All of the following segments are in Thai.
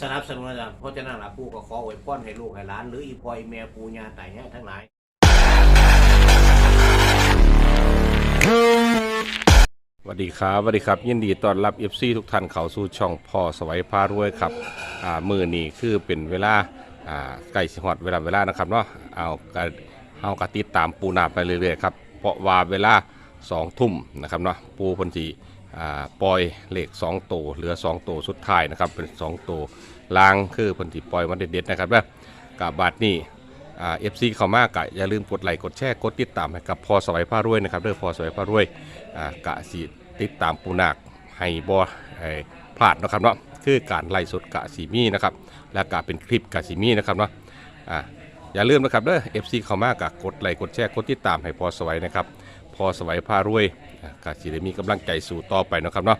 สนับสนุนอาจารย์เพราะฉะนั้นล่ะปู่ก็ขออวยพรให้ลูกให้หลาน หรืออีพ่ออีแม่ปู่ย่าตายายทั้งหลายสวัสดีครับสวัสดีครับ ยินดีต้อนรับ FC ทุกท่านเข้าสู่ช่องพ่อสวัยพารวยครับอ่ามือนี้คือเป็นเวลาอ่าใกล้สิฮอดเวลาเวลานะครับเนาะเอากระเอากระติดตามปูนาไปเรื่อยๆครับเพราะว่าเวลา2ทุ่มนะครับเนาะปูเพันธี ปล่อยเหลข2ตัวเหลือ 2 ตัวสุดท้ายนะครับเป็น 2 ตัวลางคือพันธีปล่อยมาเด็ดๆนะครับเด้อกับบาทนี้เอฟซีเข้ามากะอย่าลืมกดไลค์กดแชร์กดติดตามให้กับพอสวัยผ้ารวยนะครับเด้อพอสวัยผ้ารวยกะสิติดตามปูนาคให้บ่ให้พลาดนะครับเนาะคือการไล่สดกะสีมีนะครับและกะเป็นคลิปกะสีมีนะครับเนาะอ่าอย่าลืมนะครับเด้อเอฟซีเข้ามากะกดไลค์กดแชร์กดติดตามให้พอสวัยนะครับ พอสวัยผ้ารวยอ่ากะสิได้มีกำลังใจสู่ต่อไปนะครับเนาะ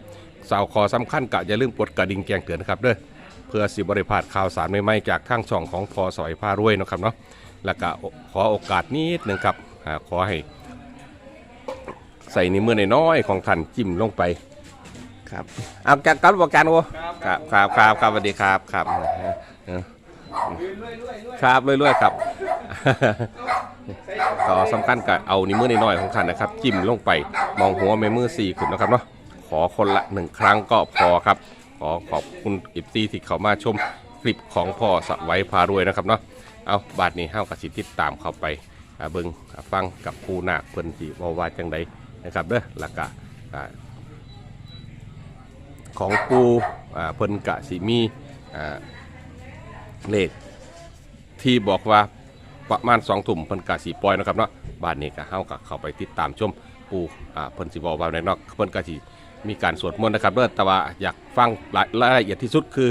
สาวขอสำคัญกะอย่าลืมกดกระดิ่งแจ้งเตือนนะครับเด้อเพื่อสิบริพลาดข่าวสารใหม่ๆจากทางช่องของพอสวัยผ้ารวยนะครับเนาะแล้วก็ขอโอกาสนิดหนึ่งครับอ่าขอให้ใส่นิ้วมือน้อยๆของท่านจิ้มลงไปครับเอาการการบอกการโอครับครับครับครับสวัสดีครับครับเออครับเรื่อยๆครับ ขอสำคัญกับเอานิ้วมือน้อยๆของท่านนะครับ จิ้มลงไปมองหัวแม่มือสี่ขึ้นนะครับเนาะขอคนละหนึ่งครั้งก็พอครับ ขอขอบคุณอิฟซีที่เขามาชมคลิปของพ่อสไว้พารวยนะครับเนาะเอาบาทนี้เฮากะสิติดตามเข้าไปอ่าเบิงอ่าฟังกับครูนาคเพิ่นสิเว้าว่าจังไดนะครับเด้อแล้วก็ของปูอ่าเพิ่นกะสิมีอ่าเลขที่บอกว่า ประมาณ2ทุ่มเพิ่นกะสิปล่อยนะครับเนาะบ้าทนี้ก็เฮาก็เข้าไปติดตามชมปูอ่าเพิ่นสิเว้าว่าในนอกเพิ่นก็สิมีการสวดมนต์นะครับเด้อแต่ว่าอยากฟังรายรายละเอียดที่สุดคือ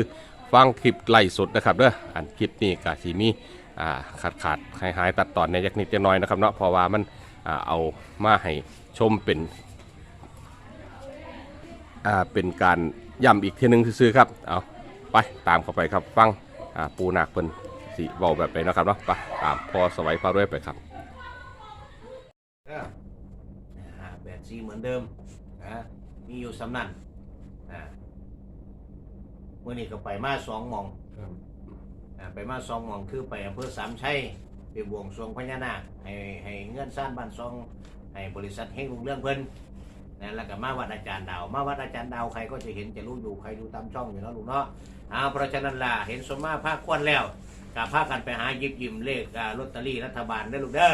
ฟังคลิปไล่สดนะครับเด้ออันคลิปนี้ก็สิมีอ่าขาดขาดหายหายตัดตอนในยักนิดจะน้อยนะครับเนาะเพราะว่ามันอ่าเอามาให้ชมเป็นอ่าเป็นการย้ำอีกทีหนึงซื่อๆครับเอาไปตามเข้าไปครับฟังอ่าปูนาคเพิ่น สิเบาแบบไหนเนาะครับเนาะไปตามพอสวัยพาด้วยไปครับเด้ออ่าแบบซีเหมือนเดิมนะมีอยู่สำนันอ่าเมื่อนี้ก็ไปมาสองหมองอ่าไปมาสองหมองคือไปอำเภอสามชัยไปบวงสรวงพญานาคให้ให้เงื่อนซ่านบ้านซองให้บริษัทเฮงรุ่งเรื่องเพิ่นนะแล้วก็มาวัดอาจารย์ดาว มาวัดอาจารย์ดาวใครก็จะเห็นจะรู้อยู่ใครดูตามช่องอยู่แล้วลูกเนาะเอาเพราะฉะนั้นล่ะเห็นสมมาภาคควนแล้ว กับพากันไปหาหยิบยิมเลขอ่าลอตเตอรี่รัฐบาลได้อลูกเด้อ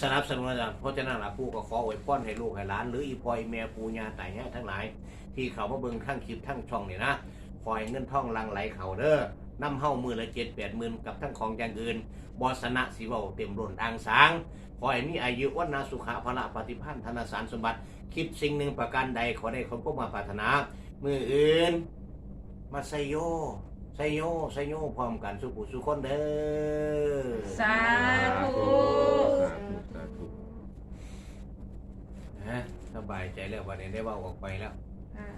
สนับสนุนอาจารย์เพราะฉะนั้นล่ะปู่ก็ขออวยพรให้ลูกให้หลาน หรืออีพ่ออีแม่ปู่ย่าตายายทั้งหลาย ที่เขามาเบิ่งทั้งคลิปทั้งช่องนี่นะคอยเงินทองหลังไหลเขาเด้อนำเฮ้ามือละเจ็ดแปดหมื่นกับทั้งของอย่างอื่นบอสนะสิเวาเต็มร่นอ่างสางขอให้มีอายุวันนาสุขะพละปฏิพันธ์ธนสารสมบัติ คิดสิ่งหนึ่งประการใดขอได้คนพวกมาปรารถนา มืออื่น มาไซโย ไซโยไซโยพร้อมกันสุขุสุคนเด้อสาธุนะสบายใจแล้ววันนี้ได้เว่าออกไปแล้วค่ะ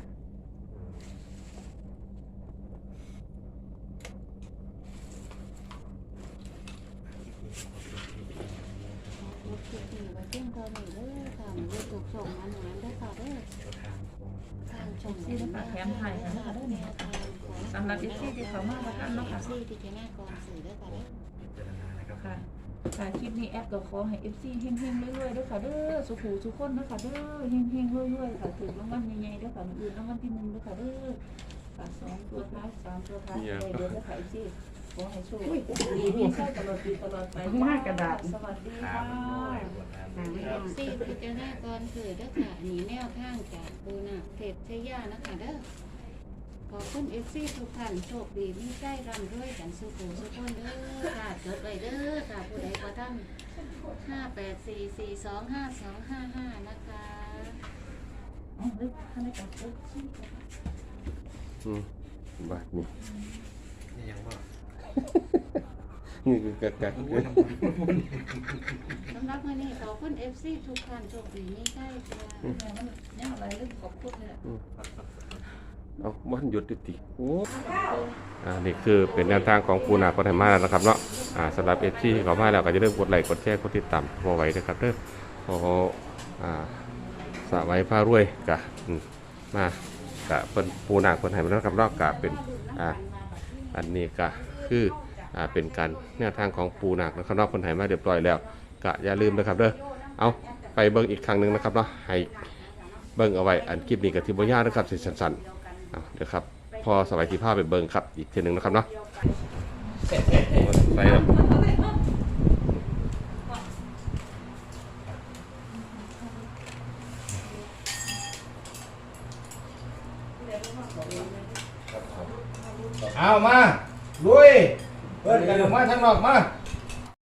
รถติดอยู่ไว้เพียงเท่านี้เด้อค่ะมันเลยถูกส่งมาหนานได้อค่ะเด้อทางชมที่ได้ฝากแถมให้นะคะเด้อเนี่ย สำหรับที่ที่เขามาว่ากันเนาะค่ะซี่ที่แค่หน้ากองสื่อเด้อค่ะเด้อค่ะค่ะคลิปนี้แอดก็ขอให้ FC เฮงๆเรื่อยๆเด้อค่ะเด้อสุขูสุขคนเด้อค่ะเด้อเฮงๆเรื่อยๆค่ะถึงรางวัลใหญ่ๆเด้อค่ะมื้ออื่นรางวัลที่หนึ่งเด้อค่ะเด้อค่ะสองตัวท้ายสามตัวท้ายเลยเด้อค่ะ FC ขอให้โชคดีมีใช้ตลอดปีตลอดไปมากกระดาษสวัสดีค่ะซี่ที่แค่หน้ากองสื่อเด้อค่ะอันนี้แนวทางจากบูนาเทพชยานะคะเด้อ ขอบคุณเอฟซีทุกท่านโชคดีมีใจร่ำรวยกันสุขสุขคนเด้อค่ะจดไว้เด้อค่ะผู้ใดก็ท่านห้าแปดสี่สี่สองห้าสองห้าห้านะคะอืมบาทนี้นี่ยังว่านี่คือกะกะโอ้ยน้ำมันน้ำมันสำหรับวันนี้ขอบคุณเอฟซีทุกท่านโชคดีมีใจค่ะเนี่ยอะไรเรื่องขอบคุณเลย เอาวันหยุดติติโอ้อ่านี่คือเป็นแนวทางของปูนาคคนไทยมาแล้วนะครับเนาะอ่าสำหรับเอฟซีเขามาแล้วก็จะเริ่าลืมกดไลค์กดแชร์กดติดตามพอไว้นะครับเด้อพออ่าสะไว้พารวยกะมากะเป็นปูนาคคนไทยมาแล้วครับเนาะกะเป็นอ่าอันนี้ก็คืออ่าเป็นการแนวทางของปูนาคนะครับเนาะคนไทยมาเรียบร้อยแล้วก็อย่าลืมนะครับเด้อเอาไปเบิ่งอีกครั้งหนึ่งนะครับเนาะให้เบิ่งเอาไว้อันคลิปนี้กับที่บ่ยานะครับสิสั้นๆเอาเดี๋ยวครับ พอสบายที่ภาพไปเบิ่งครับ อีกทีหนึ่งนะครับเนาะไปแล้วเอามาลุยเปิดกันออกมาทางนอกมา